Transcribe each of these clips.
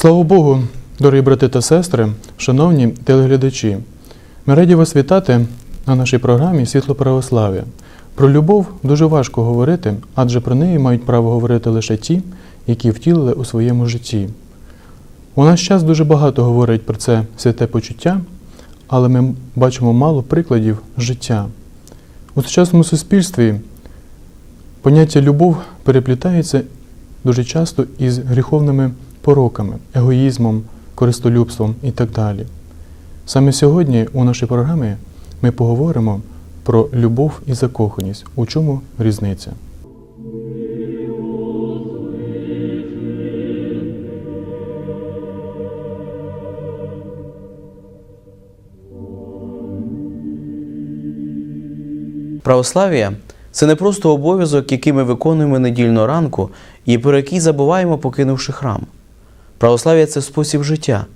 Слава Богу, дорогі брати та сестри, шановні телеглядачі. Ми раді вас вітати на нашій програмі Світло православ'я. Про любов дуже важко говорити, адже про неї мають право говорити лише ті, які втілили у своєму житті. У наш час дуже багато говорить про це святе почуття, але ми бачимо мало прикладів життя. У сучасному суспільстві поняття любов переплітається дуже часто із гріховними пороками, егоїзмом, користолюбством і так далі. Саме сьогодні у нашій програмі ми поговоримо про любов і закоханість. У чому різниця? Православ'я це не просто обов'язок, який ми виконуємо недільного ранку і про який забуваємо, покинувши храм. Православ'я це спосіб життя,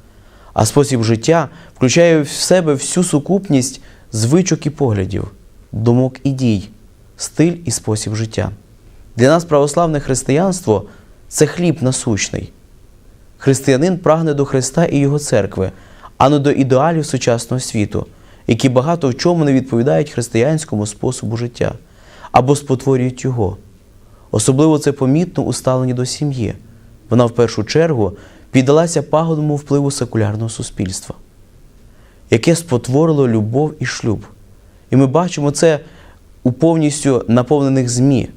а спосіб життя включає в себе всю сукупність звичок і поглядів, думок і дій, стиль і спосіб життя. Для нас православне християнство це хліб насущний. Християнин прагне до Христа і Його церкви, а не до ідеалів сучасного світу, які багато в чому не відповідають християнському способу життя або спотворюють його. Особливо це помітно у ставленні до сім'ї. Вона в першу чергу піддалася пагодному впливу секулярного суспільства, яке спотворило любов і шлюб. І ми бачимо це у повністю наповнених ЗМІ.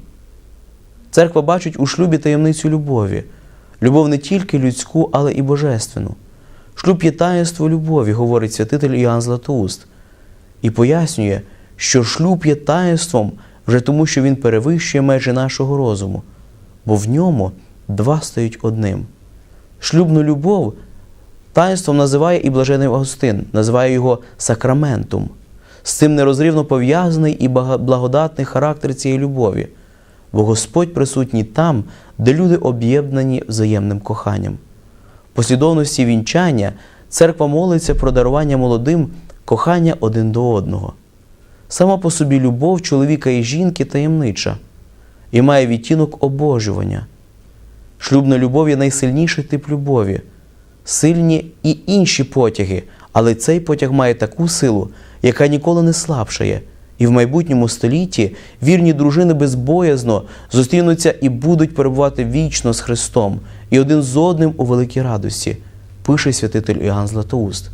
Церква бачить у шлюбі таємницю любові, любов не тільки людську, але і божественну. Шлюб є таїнство любові, говорить святитель Іоанн Златоуст, і пояснює, що шлюб є таїнством вже тому, що він перевищує межі нашого розуму, бо в ньому два стають одним. Шлюбну любов таїнством називає і блажений Августин, називає його сакраментум. З цим нерозривно пов'язаний і благодатний характер цієї любові, бо Господь присутній там, де люди об'єднані взаємним коханням. В послідовності вінчання церква молиться про дарування молодим кохання один до одного. Сама по собі любов чоловіка і жінки таємнича і має відтінок обожування. Шлюбна любов є найсильніший тип любові, сильні і інші потяги, але цей потяг має таку силу, яка ніколи не слабшає. І в майбутньому столітті вірні дружини безбоязно зустрінуться і будуть перебувати вічно з Христом і один з одним у великій радості, пише святитель Іоанн Златоуст.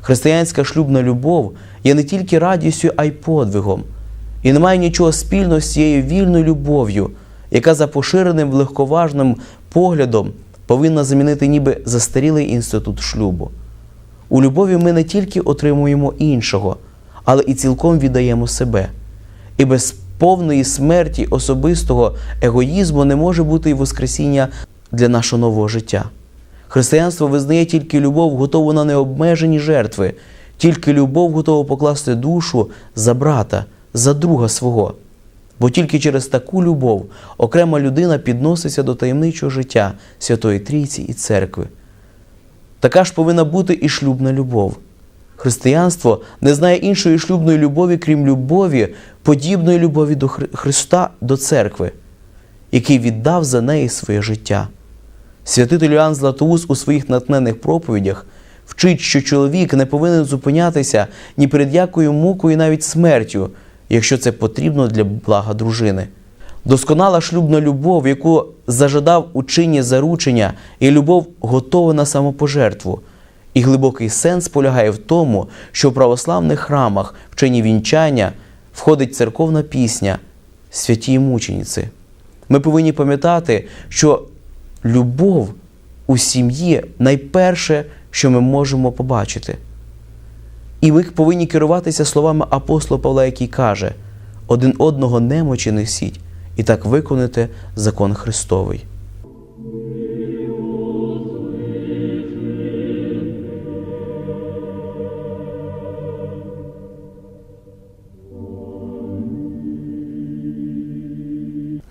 Християнська шлюбна любов є не тільки радістю, а й подвигом, і не має нічого спільного з цією вільною любов'ю, яка за поширеним легковажним поглядом повинна замінити ніби застарілий інститут шлюбу. У любові ми не тільки отримуємо іншого, але і цілком віддаємо себе. І без повної смерті особистого егоїзму не може бути і воскресіння для нашого нового життя. Християнство визнає тільки любов, готову на необмежені жертви, тільки любов готова покласти душу за брата, за друга свого. Бо тільки через таку любов окрема людина підноситься до таємничого життя Святої Трійці і церкви. Така ж повинна бути і шлюбна любов. Християнство не знає іншої шлюбної любові, крім любові, подібної любові до Христа, до церкви, який віддав за неї своє життя. Святитель Іоанн Златоуст у своїх натхнених проповідях вчить, що чоловік не повинен зупинятися ні перед якою мукою, навіть смертю, якщо це потрібно для блага дружини. Досконала шлюбна любов, яку зажадав у чині заручення, і любов готова на самопожертву. І глибокий сенс полягає в тому, що в православних храмах в чині вінчання входить церковна пісня Святі мучениці. Ми повинні пам'ятати, що любов у сім'ї найперше, що ми можемо побачити. І ми повинні керуватися словами апостола Павла, який каже: один одного немочі несіть, і так виконати закон Христовий.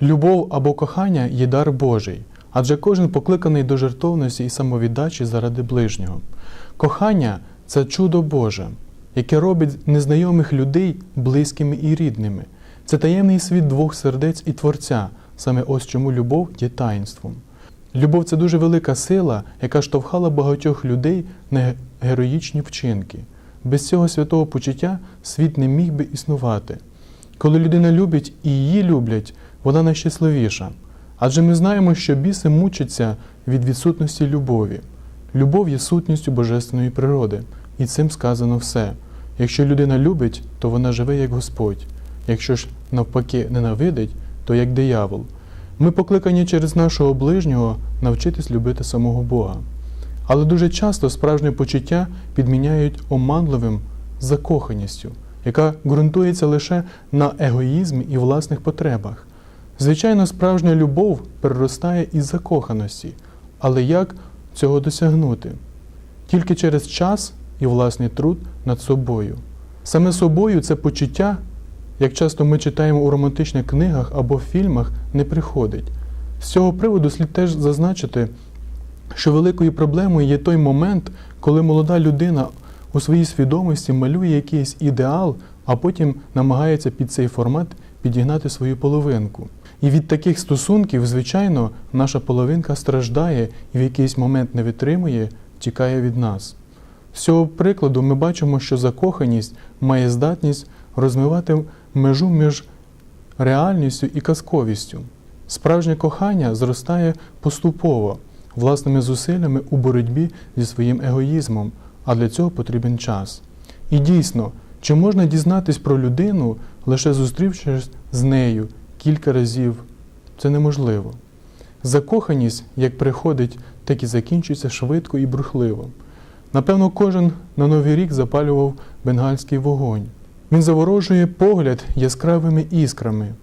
Любов або кохання є дар Божий, адже кожен покликаний до жертовності і самовіддачі заради ближнього. Кохання це чудо Боже, яке робить незнайомих людей близькими і рідними. Це таємний світ двох сердець і Творця, саме ось чому любов є таїнством. Любов це дуже велика сила, яка штовхала багатьох людей на героїчні вчинки. Без цього святого почуття світ не міг би існувати. Коли людина любить і її люблять, вона найщасливіша. Адже ми знаємо, що біси мучаться від відсутності любові. Любов є сутністю божественної природи, і цим сказано все. Якщо людина любить, то вона живе як Господь. Якщо ж навпаки ненавидить, то як диявол. Ми покликані через нашого ближнього навчитись любити самого Бога. Але дуже часто справжнє почуття підміняють оманливим закоханістю, яка ґрунтується лише на егоїзмі і власних потребах. Звичайно, справжня любов переростає із закоханості, але як цього досягнути? Тільки через час і власний труд над собою. Саме собою це почуття, як часто ми читаємо у романтичних книгах або фільмах, не приходить. З цього приводу слід теж зазначити, що великою проблемою є той момент, коли молода людина у своїй свідомості малює якийсь ідеал, а потім намагається під цей формат підігнати свою половинку. І від таких стосунків, звичайно, наша половинка страждає і в якийсь момент не витримує, тікає від нас. З цього прикладу ми бачимо, що закоханість має здатність розмивати межу між реальністю і казковістю. Справжнє кохання зростає поступово, власними зусиллями у боротьбі зі своїм егоїзмом, а для цього потрібен час. І дійсно, чи можна дізнатись про людину, лише зустрівшись з нею кілька разів? Це неможливо. Закоханість, як приходить, так і закінчується швидко і брухливо. Напевно, кожен на Новий рік запалював бенгальський вогонь. Він заворожує погляд яскравими іскрами,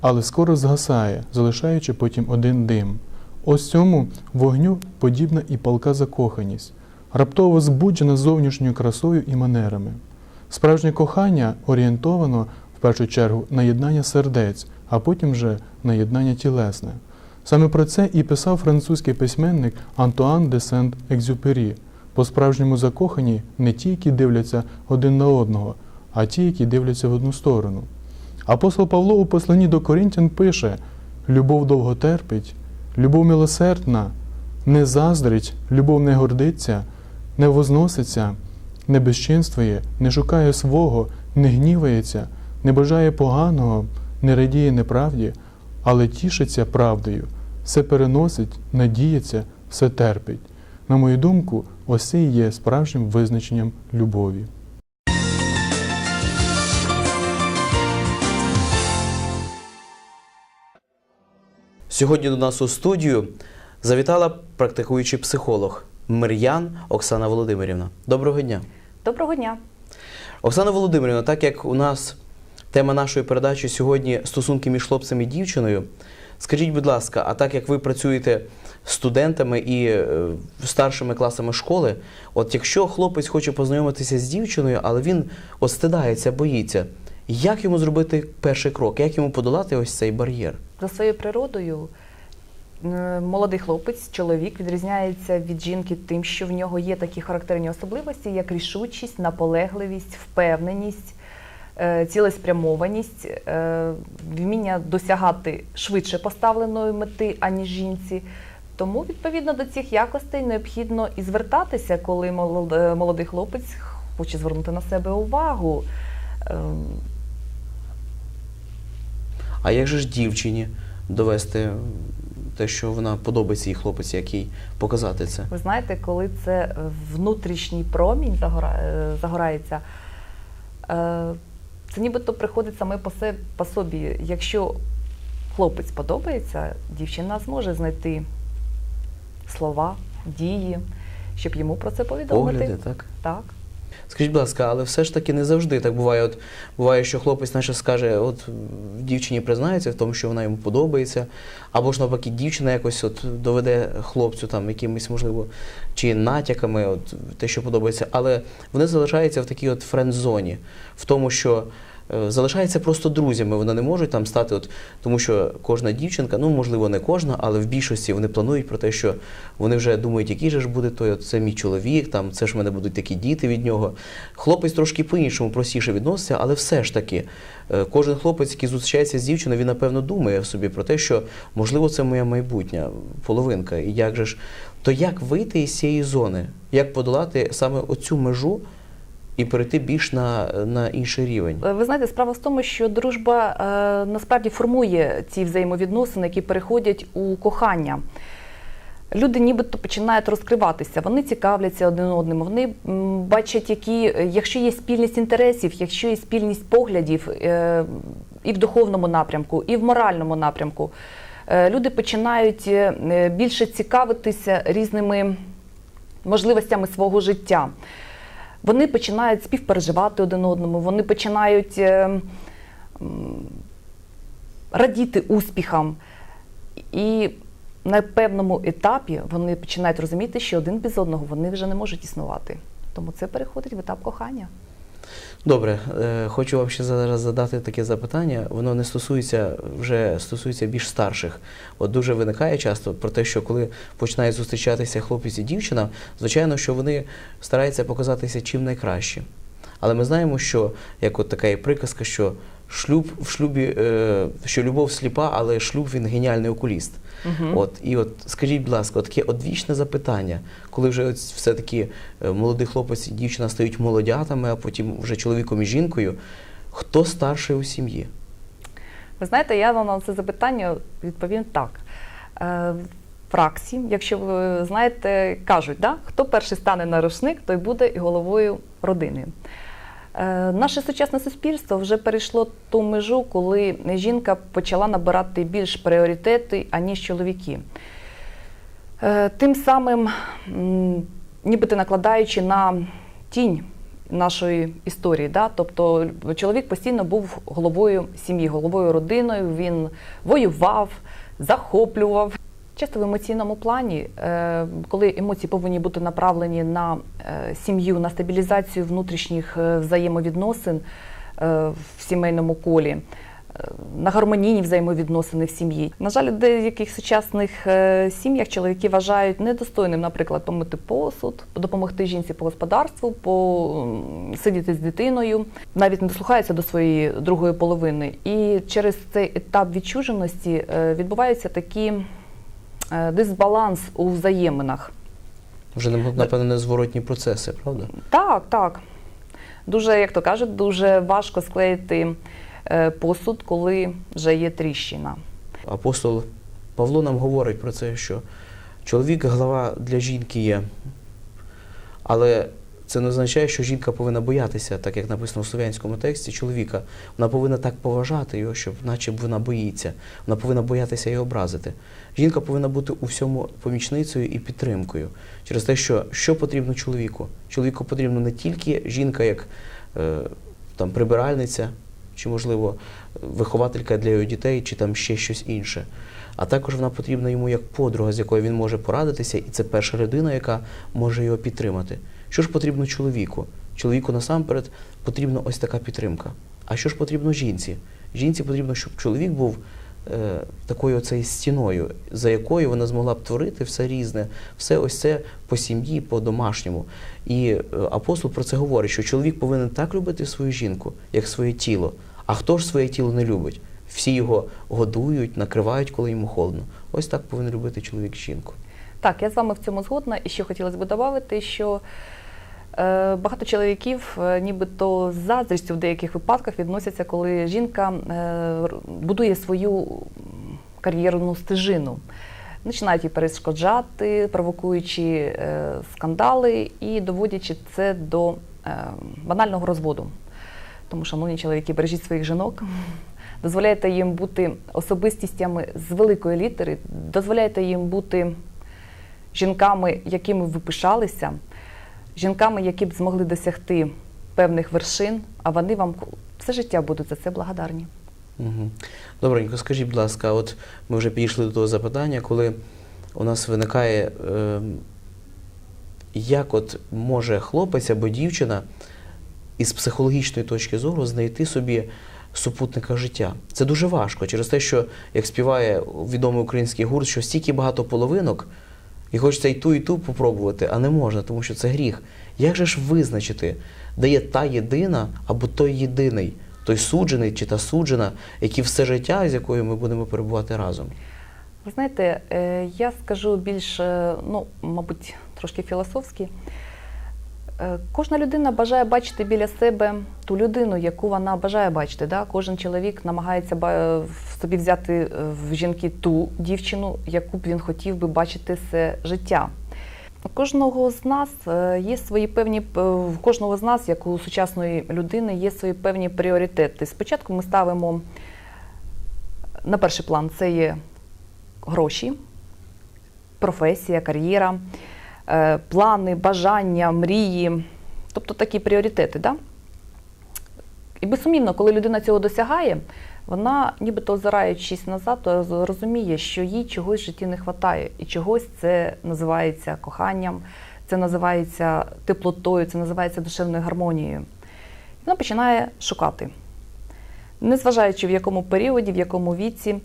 але скоро згасає, залишаючи потім один дим. Ось цьому вогню подібна і палка закоханість, раптово збуджена зовнішньою красою і манерами. Справжнє кохання орієнтовано в першу чергу на єднання сердець, а потім вже на єднання тілесне. Саме про це і писав французький письменник Антуан де Сент-Екзюпері. По справжньому закохані не ті, які дивляться один на одного, а ті, які дивляться в одну сторону. Апостол Павло у посланні до Коринтян пише: любов довго терпить, любов милосердна, не заздрить, любов не гордиться, не возноситься, не безчинствує, не шукає свого, не гнівається, не бажає поганого, не радіє неправді, але тішиться правдою, все переносить, надіється, все терпить. На мою думку, ось це і є справжнім визначенням любові. Сьогодні до нас у студію завітала практикуючий психолог Мир'ян Оксана Володимирівна. Доброго дня. Доброго дня. Оксана Володимирівна, так як у нас тема нашої передачі сьогодні стосунки між хлопцем і дівчиною, скажіть, будь ласка, а так як ви працюєте з студентами і е, старшими класами школи, от якщо хлопець хоче познайомитися з дівчиною, але він от стидається, боїться, як йому зробити перший крок, як йому подолати ось цей бар'єр? За своєю природою молодий хлопець, чоловік відрізняється від жінки тим, що в нього є такі характерні особливості, як рішучість, наполегливість, впевненість, цілеспрямованість, е, вміння досягати швидше поставленої мети, аніж жінці. Тому, відповідно до цих якостей, необхідно і звертатися, коли е, молодий хлопець хоче звернути на себе увагу. Ем, А як же ж дівчині довести те, що вона подобається їй хлопець, який показати це? Ви знаєте, коли це е, внутрішній промінь загора- е, загорається, е, це нібито приходить саме по, се- по собі. Якщо хлопець подобається, дівчина зможе знайти слова, дії, щоб йому про це повідомити. Погляди, так? Так. Скажіть, будь ласка, але все ж таки не завжди так буває. От буває, що хлопець наче скаже, от дівчині признається в тому, що вона йому подобається, або ж навпаки, дівчина якось от доведе хлопцю там якимись, можливо, чи натяками, от те, що подобається, але вони залишаються в такій от френд-зоні, в тому, що е, залишаються просто друзями. Вони не можуть там стати, от, тому що кожна дівчинка, ну можливо, не кожна, але в більшості вони планують про те, що вони вже думають, який же ж буде той, от, це мій чоловік, там це ж в мене будуть такі діти від нього. Хлопець трошки по-іншому простіше відноситься, але все ж таки, е, кожен хлопець, який зустрічається з дівчиною, він напевно думає собі про те, що можливо це моя майбутня половинка. І як же ж, то як вийти із цієї зони? Як подолати саме оцю межу і перейти більш на, на інший рівень? Е, Ви знаєте, справа в тому, що дружба е, насправді формує ці взаємовідносини, які переходять у кохання. Люди нібито починають розкриватися, вони цікавляться один одним, вони бачать, які, якщо є спільність інтересів, якщо є спільність поглядів е, і в духовному напрямку, і в моральному напрямку, е, люди починають е, більше цікавитися різними можливостями свого життя. Вони починають співпереживати один одному, вони починають е, радіти успіхам. І на певному етапі вони починають розуміти, що один без одного вони вже не можуть існувати. Тому це переходить в етап кохання. Добре, е, хочу вам ще зараз задати таке запитання. Воно не стосується вже стосується більш старших. От дуже виникає часто про те, що коли починають зустрічатися хлопець і дівчина, звичайно, що вони стараються показатися чим найкраще. Але ми знаємо, що як от така є приказка, що шлюб в шлюбі, е, що любов сліпа, але шлюб він геніальний окуліст. Мгм. От і от скажіть, будь ласка, таке одвічне запитання, коли вже от все-таки е, молодий хлопець і дівчина стають молодятами, а потім вже чоловіком і жінкою. Хто старший у сім'ї? Ви знаєте, я вам на це запитання відповім так. Е, В фракції, якщо ви знаєте, кажуть, да? хто перший стане на рушник, той буде і головою родини. Е, Наше сучасне суспільство вже перейшло ту межу, коли жінка почала набирати більш пріоритети, аніж чоловіки. Е, Тим самим, нібито накладаючи на тінь нашої історії. Да? Тобто чоловік постійно був головою сім'ї, головою родиною, він воював, захоплював. Часто в емоційному плані, е, коли емоції повинні бути направлені на е, сім'ю, на стабілізацію внутрішніх е, взаємовідносин в сімейному колі, на гармонійні взаємовідносини в сім'ї. На жаль, в деяких сучасних сім'ях чоловіки вважають недостойним, наприклад, помити посуд, допомогти жінці по господарству, посидіти з дитиною, навіть не дослухаються до своєї другої половини. І через цей етап відчуженості відбуваються такі дисбаланс у взаєминах. Вже напевно незворотні процеси, правда? Так, так. Дуже, як то кажуть, дуже важко склеїти е, посуд, коли вже є тріщина. Апостол Павло нам говорить про це, що чоловік глава для жінки є. Але це не означає, що жінка повинна боятися, так як написано в слов'янському тексті, чоловіка. Вона повинна так поважати його, щоб наче вона боїться. Вона повинна боятися і образити. Жінка повинна бути у всьому помічницею і підтримкою. Через те, що що потрібно чоловіку? Чоловіку потрібно не тільки жінка, як е, там прибиральниця, чи, можливо, вихователька для його дітей, чи там ще щось інше. А також вона потрібна йому як подруга, з якою він може порадитися, і це перша людина, яка може його підтримати. Що ж потрібно чоловіку? Чоловіку насамперед потрібна ось така підтримка. А що ж потрібно жінці? Жінці потрібно, щоб чоловік був е, такою оцею стіною, за якою вона змогла б творити все різне, все ось це по сім'ї, по домашньому. І е, апостол про це говорить, що чоловік повинен так любити свою жінку, як своє тіло. А хто ж своє тіло не любить? Всі його годують, накривають, коли йому холодно. Ось так повинен любити чоловік жінку. Так, я з вами в цьому згодна. І ще хотілося б додати, що е, багато чоловіків, е, нібито з заздрістю в деяких випадках відносяться, коли жінка е, будує свою кар'єрну стежину. Починають її перешкоджати, провокуючи скандали і доводячи це до банального розводу. Тому, шановні чоловіки, бережіть своїх жінок, дозволяйте їм бути особистістями з великої літери, дозволяйте їм бути жінками, якими ви пишалися, жінками, які б змогли досягти певних вершин, а вони вам все життя будуть за це благодарні. Угу. Добренько, скажіть, будь ласка, от ми вже підійшли до того запитання, коли у нас виникає, е, як от може хлопець або дівчина із психологічної точки зору знайти собі супутника життя. Це дуже важко через те, що як співає відомий український гурт, що стільки багато половинок, і хочеться і ту, і ту попробувати, а не можна, тому що це гріх. Як же ж визначити, де є та єдина або той єдиний, той суджений чи та суджена, які все життя, з якою ми будемо перебувати разом? Ви знаєте, е, я скажу більш, е, ну, мабуть, трошки філософськи. Е, Кожна людина бажає бачити біля себе ту людину, яку вона бажає бачити. Да? Кожен чоловік намагається в собі взяти е, в жінки ту дівчину, яку б він хотів би бачити все життя. У кожного з нас е, є свої певні в кожного з нас, як у сучасної людини, є свої певні пріоритети. Спочатку ми ставимо на перший план це є гроші, професія, кар'єра, е, плани, бажання, мрії, тобто такі пріоритети. Да? І безсумнівно, коли людина цього досягає, вона, нібито озираючись назад, розуміє, що їй чогось в житті не вистачає. І чогось це називається коханням, це називається теплотою, це називається душевною гармонією. І вона починає шукати. Незважаючи в якому періоді, в якому віці, е,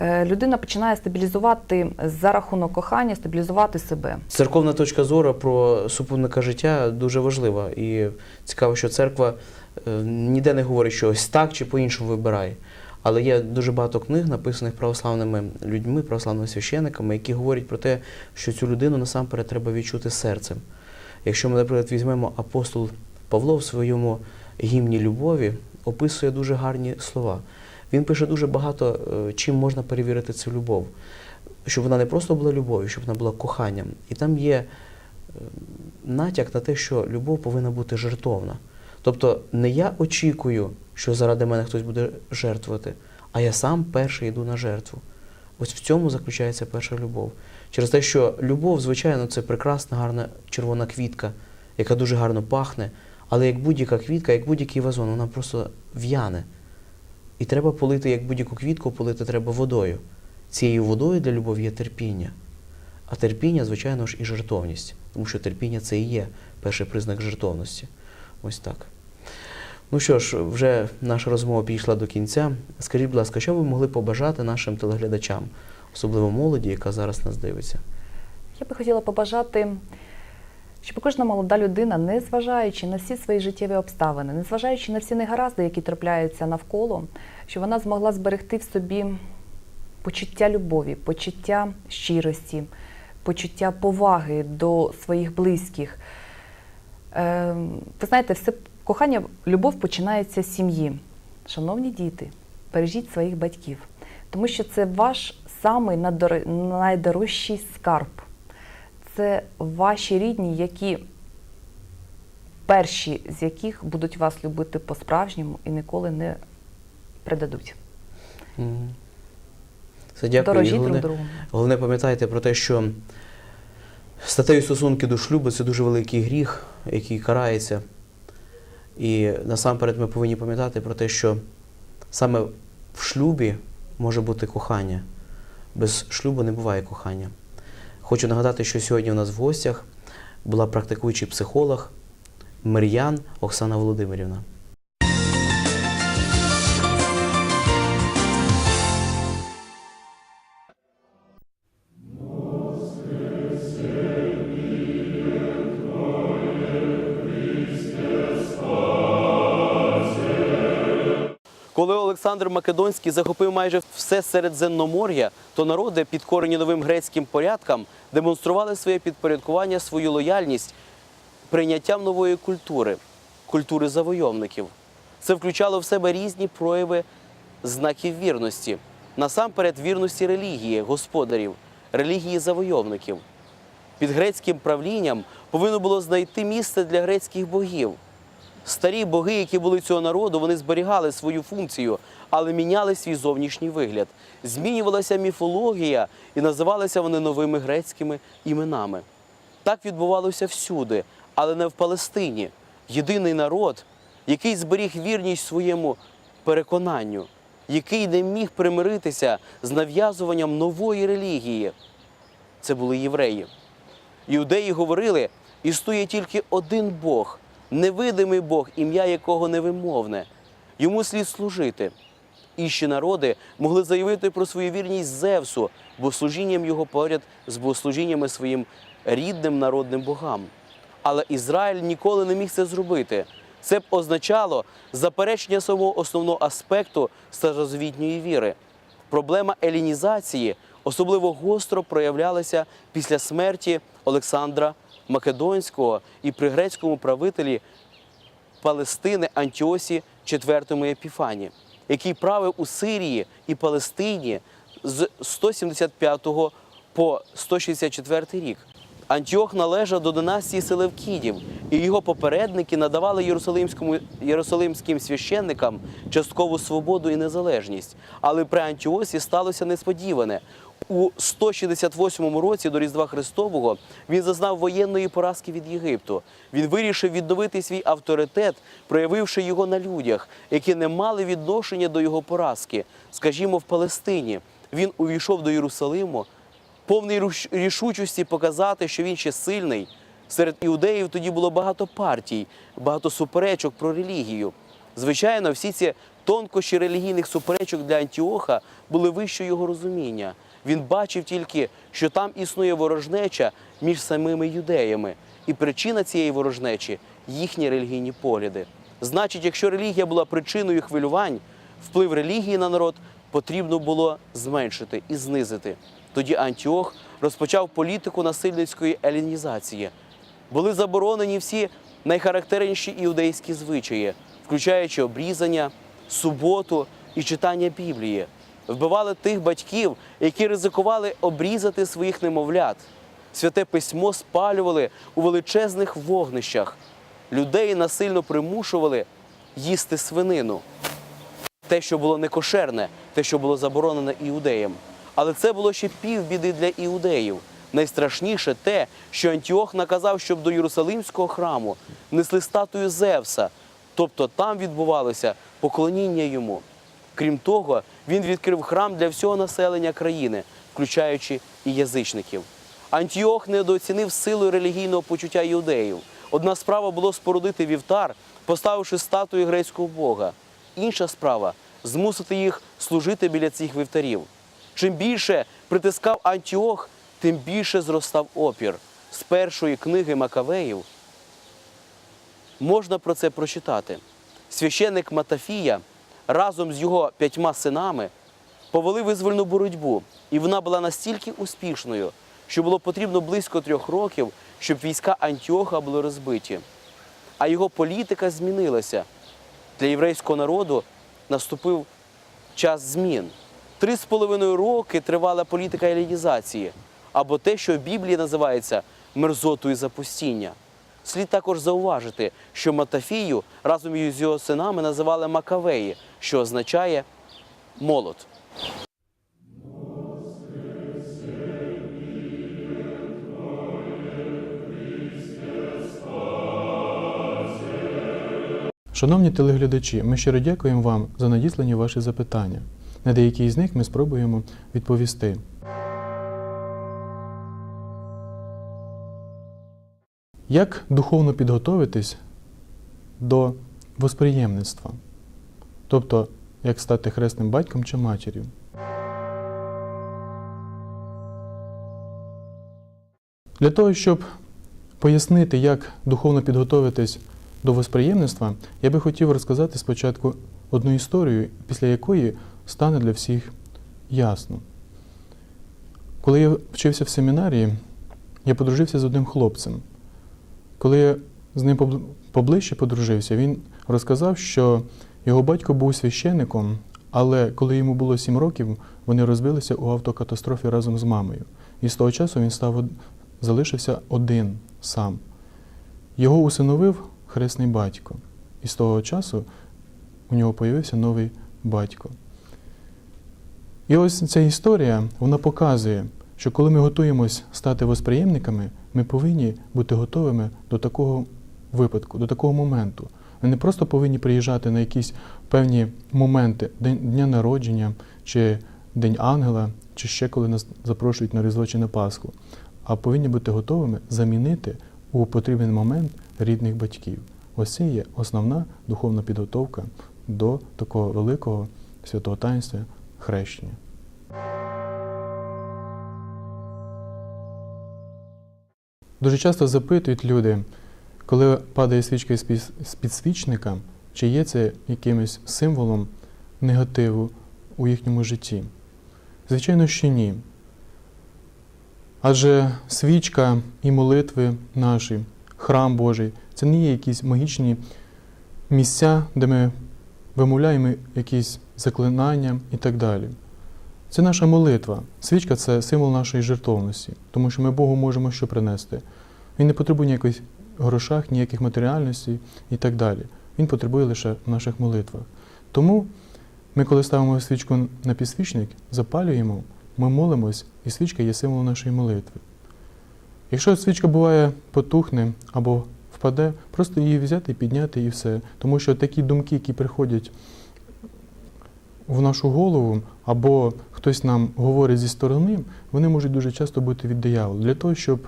людина починає стабілізувати за рахунок кохання, стабілізувати себе. Церковна точка зору про супутника життя дуже важлива. І цікаво, що церква е, ніде не говорить, що ось так чи по-іншому вибирай. Але є дуже багато книг, написаних православними людьми, православними священниками, які говорять про те, що цю людину насамперед треба відчути серцем. Якщо ми, наприклад, візьмемо апостол Павло в своєму гімні любові, описує дуже гарні слова. Він пише дуже багато, е, чим можна перевірити цю любов. Щоб вона не просто була любов'ю, щоб вона була коханням. І там є е, натяк на те, що любов повинна бути жертовна. Тобто не я очікую, що заради мене хтось буде жертвувати, а я сам перший йду на жертву. Ось в цьому заключається перша любов. Через те, що любов, звичайно, це прекрасна, гарна червона квітка, яка дуже гарно пахне, але як будь-яка квітка, як будь-який вазон, вона просто в'яне. І треба полити, як будь-яку квітку, полити треба водою. Цією водою для любові є терпіння. А терпіння, звичайно ж, і жертовність. Тому що терпіння це і є перший признак жертовності. Ось так. Ну що ж, вже наша розмова підійшла до кінця. Скажіть, будь ласка, що ви могли побажати нашим телеглядачам, особливо молоді, яка зараз нас дивиться? Я би хотіла побажати, щоб кожна молода людина, незважаючи на всі свої життєві обставини, незважаючи на всі негаразди, які трапляються навколо, щоб вона змогла зберегти в собі почуття любові, почуття щирості, почуття поваги до своїх близьких. Е, ви знаєте, все кохання, любов починається з сім'ї. Шановні діти, бережіть своїх батьків, тому що це ваш самий найдорожчий скарб. Це ваші рідні, які перші з яких будуть вас любити по-справжньому і ніколи не предадуть. Все, дякую. І Дорожіть друг головне, другу. головне пам'ятайте про те, що статеві стосунки до шлюбу це дуже великий гріх, який карається. І насамперед ми повинні пам'ятати про те, що саме в шлюбі може бути кохання. Без шлюбу не буває кохання. Хочу нагадати, що сьогодні у нас в гостях була практикуючий психолог Мир'ян Оксана Володимирівна. Олександр Македонський захопив майже все Середземномор'я, то народи, підкорені новим грецьким порядкам, демонстрували своє підпорядкування, свою лояльність прийняттям нової культури культури завойовників. Це включало в себе різні прояви знаків вірності, насамперед вірності релігії, господарів, релігії завойовників. Під грецьким правлінням повинно було знайти місце для грецьких богів. Старі боги, які були цього народу, вони зберігали свою функцію, але міняли свій зовнішній вигляд. Змінювалася міфологія і називалися вони новими грецькими іменами. Так відбувалося всюди, але не в Палестині. Єдиний народ, який зберіг вірність своєму переконанню, який не міг примиритися з нав'язуванням нової релігії. Це були євреї. Іудеї говорили, існує тільки один Бог, невидимий Бог, ім'я якого невимовне. Йому слід служити. Інші народи могли заявити про свою вірність Зевсу, богослужінням його поряд з богослужіннями своїм рідним народним богам. Але Ізраїль ніколи не міг це зробити. Це б означало заперечення самого основного аспекту старозавітньої віри. Проблема елінізації особливо гостро проявлялася після смерті Олександра Македонського і при грецькому правителі Палестини Антіосі IV Епіфані, який правив у Сирії і Палестині з 175 по 164 рік. Антіох належав до династії Селевкідів, і його попередники надавали єрусалимському, єрусалимським священникам часткову свободу і незалежність. Але при Антіосі сталося несподіване. У 168 році до Різдва Христового він зазнав воєнної поразки від Єгипту. Він вирішив відновити свій авторитет, проявивши його на людях, які не мали відношення до його поразки. Скажімо, в Палестині. Він увійшов до Єрусалиму, повний рішучості показати, що він ще сильний. Серед іудеїв тоді було багато партій, багато суперечок про релігію. Звичайно, всі ці тонкощі релігійних суперечок для Антіоха були вище його розуміння. Він бачив тільки, що там існує ворожнеча між самими юдеями, і причина цієї ворожнечі їхні релігійні погляди. Значить, якщо релігія була причиною хвилювань, вплив релігії на народ потрібно було зменшити і знизити. Тоді Антіох розпочав політику насильницької елінізації. Були заборонені всі найхарактерніші іудейські звичаї, включаючи обрізання, суботу і читання Біблії. Вбивали тих батьків, які ризикували обрізати своїх немовлят. Святе письмо спалювали у величезних вогнищах. Людей насильно примушували їсти свинину те, що було некошерне, те, що було заборонено іудеям. Але це було ще півбіди для іудеїв. Найстрашніше те, що Антіох наказав, щоб до Єрусалимського храму несли статую Зевса, тобто там відбувалося поклоніння йому. Крім того, він відкрив храм для всього населення країни, включаючи і язичників. Антіох недооцінив силу релігійного почуття іудеїв. Одна справа було спорудити вівтар, поставивши статую грецького бога. Інша справа змусити їх служити біля цих вівтарів. Чим більше притискав Антіох, тим більше зростав опір. З першої книги Макавеїв можна про це прочитати. Священник Матафія разом з його п'ятьма синами повели визвольну боротьбу, і вона була настільки успішною, що було потрібно близько трьох років, щоб війська Антіоха були розбиті. А його політика змінилася. Для єврейського народу наступив час змін. Три з половиною роки тривала політика елінізації, або те, що в Біблії називається мерзотою запустіння. Слід також зауважити, що Матафію разом із його синами називали Макавеї, що означає молот. Шановні телеглядачі, ми щиро дякуємо вам за надіслані ваші запитання. На деякі з них ми спробуємо відповісти. Як духовно підготовитись до восприємництва? Тобто, як стати хресним батьком чи матір'ю? Для того, щоб пояснити, як духовно підготовитись до восприємництва, я би хотів розказати спочатку одну історію, після якої стане для всіх ясно. Коли я вчився в семінарії, я подружився з одним хлопцем. Коли я з ним поближче подружився, він розказав, що його батько був священником, але коли йому було сім років, вони розбилися у автокатастрофі разом з мамою. І з того часу він став залишився один сам. Його усиновив хресний батько. І з того часу у нього появився новий батько. І ось ця історія вона показує, що коли ми готуємось стати восприємниками, ми повинні бути готовими до такого випадку, до такого моменту. Ми не просто повинні приїжджати на якісь певні моменти дня народження, чи День Ангела, чи ще коли нас запрошують на Різдво чи на Пасху, а повинні бути готовими замінити у потрібний момент рідних батьків. Ось це є основна духовна підготовка до такого великого святого таїнства хрещення. Дуже часто запитують люди, коли падає свічка з підсвічника, чи є це якимось символом негативу у їхньому житті. Звичайно, що ні. Адже свічка і молитви наші, храм Божий це не є якісь магічні місця, де ми вимовляємо якісь заклинання і так далі. Це наша молитва. Свічка це символ нашої жертовності, тому що ми Богу можемо що принести. Він не потребує ніяких грошах, ніяких матеріальностей і так далі. Він потребує лише в наших молитвах. Тому ми, коли ставимо свічку на підсвічник, запалюємо, ми молимось, і свічка є символом нашої молитви. Якщо свічка буває потухне або впаде, просто її взяти, підняти і все. Тому що такі думки, які приходять в нашу голову, або хтось нам говорить зі сторони, вони можуть дуже часто бути від диявола. Для того, щоб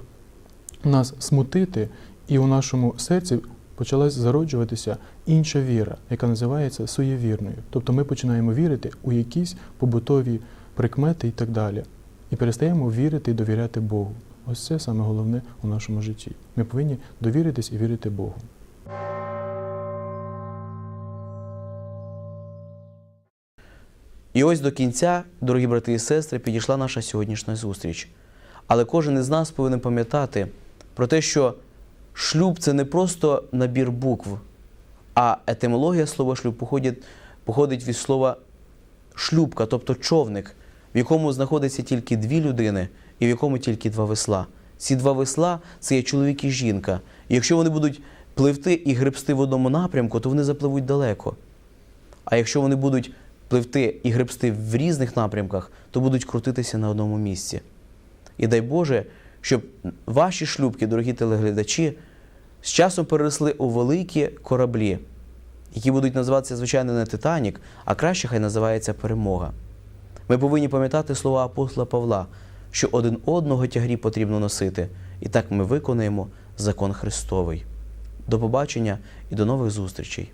нас смутити, і у нашому серці почалась зароджуватися інша віра, яка називається суєвірною. Тобто ми починаємо вірити у якісь побутові прикмети і так далі. І перестаємо вірити і довіряти Богу. Ось це саме головне у нашому житті. Ми повинні довіритись і вірити Богу. І ось до кінця, дорогі брати і сестри, підійшла наша сьогоднішня зустріч. Але кожен із нас повинен пам'ятати про те, що шлюб це не просто набір букв, а етимологія слова шлюб походить, походить від слова шлюбка, тобто човник, в якому знаходиться тільки дві людини і в якому тільки два весла. Ці два весла це є чоловік і жінка. І якщо вони будуть пливти і гребсти в одному напрямку, то вони запливуть далеко. А якщо вони будуть пливти і гребсти в різних напрямках, то будуть крутитися на одному місці. І дай Боже, щоб ваші шлюбки, дорогі телеглядачі, з часом переросли у великі кораблі, які будуть називатися, звичайно, не Титанік, а краще хай називається перемога. Ми повинні пам'ятати слова апостола Павла, що один одного тягрі потрібно носити, і так ми виконаємо закон Христовий. До побачення і до нових зустрічей!